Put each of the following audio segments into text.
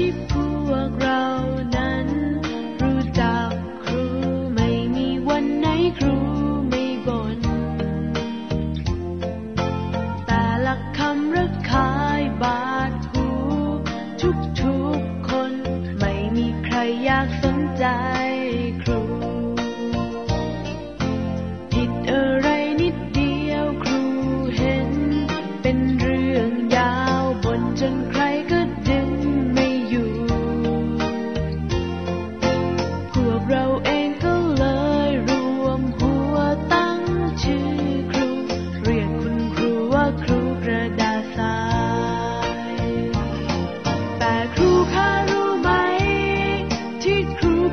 ที่พวกเรานั้น รู้จักครูไม่มีวันไหนครูไม่บ่นแต่ละคำระคายบาดหูทุกทุกคน ไม่มีใครอยากสนใจครู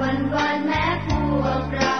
วันวันแม้พวกเรา